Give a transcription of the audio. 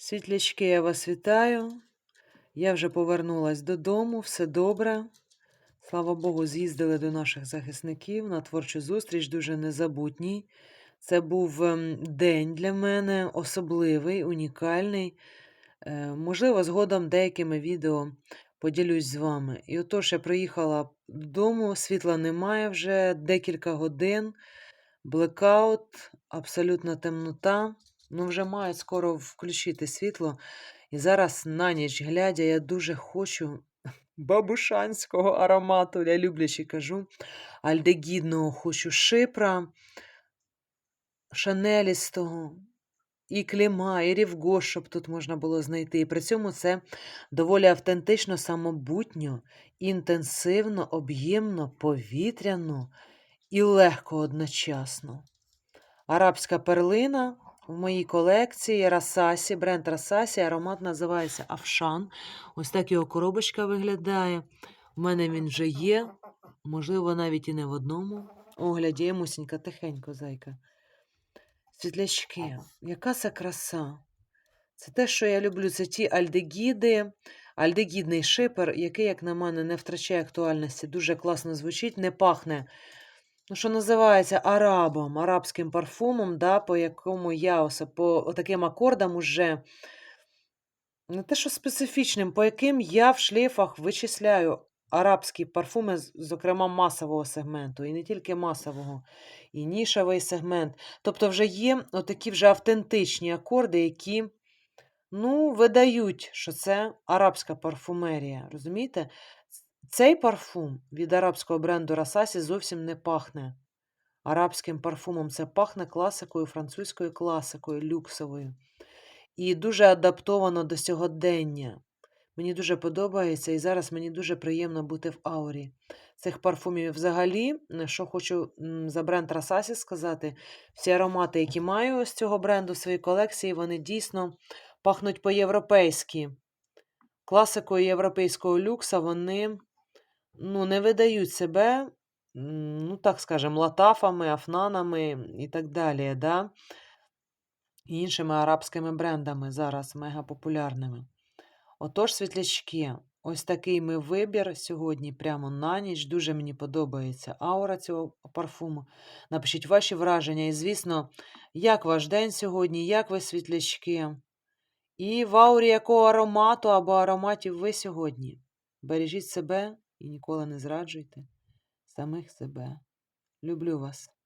Світлячки, я вас вітаю. Я вже повернулась додому, все добре. Слава Богу, з'їздили до наших захисників на творчу зустріч, дуже незабутній. Це був ем, день для мене особливий, унікальний. Е, Можливо, згодом деякими відео поділюсь з вами. І отож, я приїхала додому, світла немає вже декілька годин, блекаут, абсолютна темнота. Ну, вже мають скоро включити світло. І зараз на ніч глядя, я дуже хочу бабушанського аромату, я люблячи кажу, альдегідного хочу шипра, шанелістого, і кліма, і рівго, щоб тут можна було знайти. І при цьому це доволі автентично, самобутньо, інтенсивно, об'ємно, повітряно і легко одночасно. Арабська перлина в моїй колекції Расасі, бренд Расасі, аромат називається Афшан. Ось так його коробочка виглядає. У мене він вже є, можливо, навіть і не в одному огляді. Я мусінька, тихенько, зайка. Світлячки, яка це краса. Це те, що я люблю, це ті альдегіди, альдегідний шипер, який, як на мене, не втрачає актуальності. Дуже класно звучить, не пахне ну, що називається арабом, арабським парфумом, да, по якому я ось, по таким акордам уже не те, що специфічним, по яким я в шлейфах вичисляю арабські парфуми, зокрема масового сегменту, і не тільки масового, і нішовий сегмент. Тобто вже є отакі вже автентичні акорди, які ну, видають, що це арабська парфумерія. Розумієте? Цей парфум від арабського бренду Расасі зовсім не пахне арабським парфумом. Це пахне класикою, французькою класикою, люксовою. І дуже адаптовано до сьогодення. Мені дуже подобається, і зараз мені дуже приємно бути в аурі цих парфумів. Взагалі, що хочу за бренд Расасі сказати, всі аромати, які маю з цього бренду в своїй колекції, вони дійсно пахнуть по-європейськи. Класикою європейського люкса вони ну, не видають себе, ну, так скажемо, латафами, афнанами і так далі, да? іншими арабськими брендами зараз мегапопулярними. Отож, світлячки, ось такий ми вибір сьогодні, прямо на ніч. Дуже мені подобається аура цього парфуму. Напишіть ваші враження. І, звісно, як ваш день сьогодні, як ви світлячки, і в аурі якого аромату або ароматів ви сьогодні. Бережіть себе і ніколи не зраджуйте самих себе. Люблю вас.